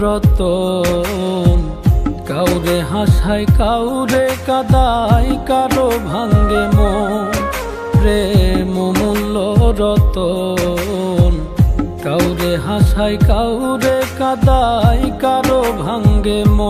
রতন। কাউরে হাসায়, কাউরে কাদায়, কারও ভাঙ্গে মন। প্রেম মূল্য রতন। কাউরে হাসায়, কাউরে কাদাই কারও ভাঙ্গে মন।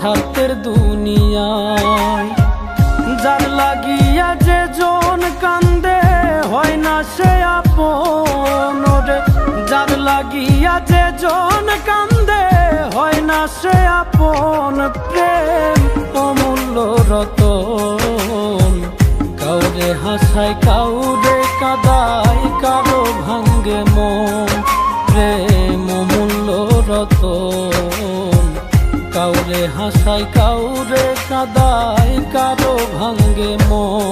স্বার্থের দুনিয়ায়। যার লাগিয়া যে জন কান্দে, হয় না সে আপন যার লাগিয়া যে জন কান্দে, হয় না সে আপন প্রেম। অমূল্য রতন, কাউরে হাসায়, কাউরে কাদায় কারও কাউরে হাসায় কাউরে কাদায় কারও ভাঙ্গে মন।